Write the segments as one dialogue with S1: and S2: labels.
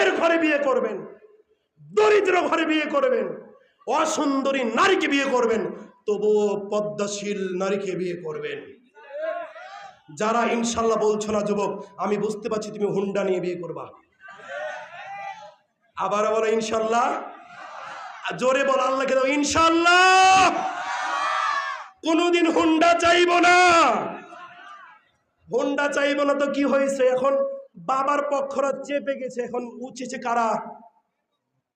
S1: গরিবের ঘরে বিয়ে করবেন, দরিদ্র ঘরে বিয়ে করবেন, অসুন্দরী নারীকে বিয়ে করবেন, তবুও পদ্মাশীল নারীকে বিয়ে করবেন। যারা ইনশাল্লাহ বলছো না, যুবক, আমি বুঝতে পারছি তুমি হুন্ডা নিয়ে বিয়ে করবা। আবার আবার ইনশাল্লাহ। জোরে বল, আল্লাহকে দাও, ইনশাল্লাহ। কোনোদিন হুন্ডা চাইব না। হুন্ডা চাইব না তো কি হয়েছে এখন? বাবার পক্ষরা চেপে গেছে, এখন উঠেছে কারা?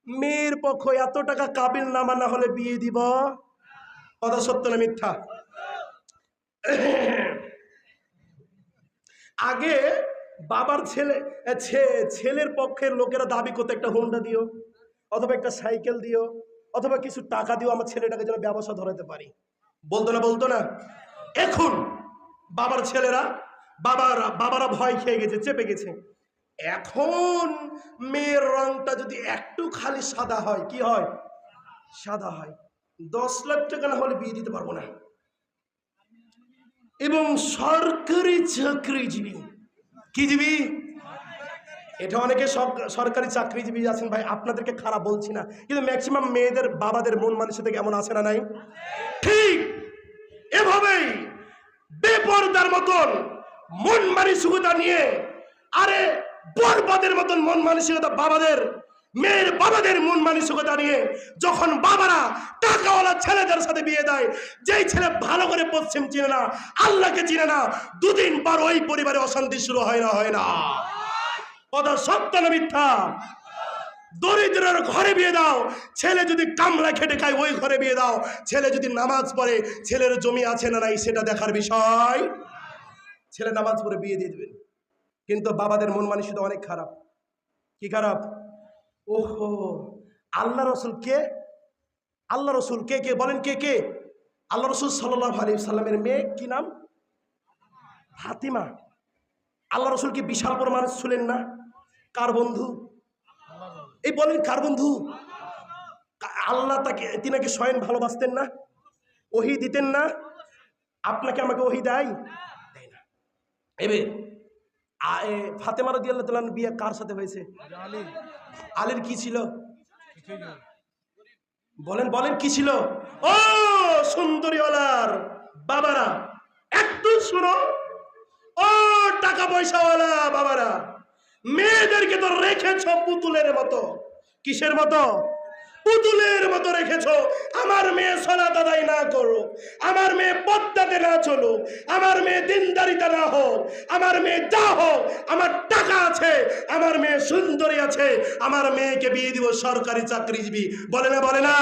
S1: মেয়ের পক্ষ, এত টাকা কাবিল নামা না হলে বিয়ে দিব? কথা সত্য না মিথ্যা? আগে বাবার ছেলে ছেলের পক্ষের লোকেরা দাবি করতো একটা হোন্ডা দিও, অথবা একটা সাইকেল দিও, অথবা কিছু টাকা দিও, আমার ছেলেটাকে যেন ব্যবসা ধরাতে পারি। বলতো না বলতো না? এখন বাবার ছেলেরা বাবারা বাবারা ভয় খেয়ে গেছে, চেপে গেছে। এখন মেয়ের রংটা যদি একটু খালি সাদা হয়, কি হয়? সাদা হয়। দশ লাখ টাকা না হলে বিয়ে দিতে পারব না। এবং সরকারি চাকরিজীবী কি জীবী এটা অনেকে সরকারি চাকরিজীবী আছেন ভাই, আপনাদেরকে খারাপ বলছি না। কিন্তু ম্যাক্সিমাম মেয়েদের, বাবাদের মন মানুষের থেকে এমন আসে না নাই? ঠিক এভাবেই, বেপরদার মতন মন মানসিকতা নিয়ে, আরে বরবাদের মতন মন মানসিকতা বাবাদের, মেয়ের বাবাদের মন মানসিকতা নিয়ে যখন বাবারা টাকাওয়ালা ছেলেদের সাথে বিয়ে দেয়, যেই ছেলে ভালো করে পশ্চিম চিনে না, আল্লাহকে চিনে না, দুদিন পর ওই পরিবারে অশান্তি শুরু হয় না হয় না। কথা সত্য না মিথ্যা? দরিদ্রের ঘরে বিয়ে দাও, ছেলে যদি কামলা খেটে খায়, ওই ঘরে বিয়ে দাও। ছেলে যদি নামাজ পড়ে, ছেলের জমি আছে না নাই, সেটা দেখার বিষয়। ছেলে নামাজ পড়ে বিয়ে দিয়ে দেবেন। কিন্তু বাবাদের মন মানসিকতা অনেক খারাপ। কি খারাপ? ওহো, আল্লাহ রসুল কে? আল্লাহ রসুল কে কে? বলেন কে কে? আল্লাহ রসুল সাল্লাহ আলী সাল্লামের মেয়ে কি নাম? হাতিমা আল্লাহ রসুল কি বিশাল বড় মানুষ ছিলেন না? কার বন্ধু? এই বলেন কার বন্ধু? আল্লাহ তাকে, তিনাকে স্বয়ং ভালোবাসতেন না? ওহি দিতেন না? আপনাকে আমাকে ওহি দেয়? এবে ফাতেমা রদি আল্লাহ তালান বিয়ে কার সাথে হয়েছে? আলীর। কি ছিল? বলেন বলেন কি ছিল? ও সুন্দরীওয়ালার বাবারা একটু শুনো। ও টাকা পয়সাওয়ালা বাবারা মেয়েদেরকে তো রেখেছ পুতুলের মতো। কিসের মতো? পুতুলের মতো রেখেছ। আমার মেয়ে সোনা দাদাই না করো আমার মেয়ে পদ্মাতে না চলো আমার মেয়ে দিনদারিতা না হোক। আমার মেয়ে যা হোক, আমার টাকা আছে, আমার মেয়ে সুন্দরী আছে, আমার মেয়েকে বিয়ে দিব সরকারি চাকরিজীবী। বলে না বলে না?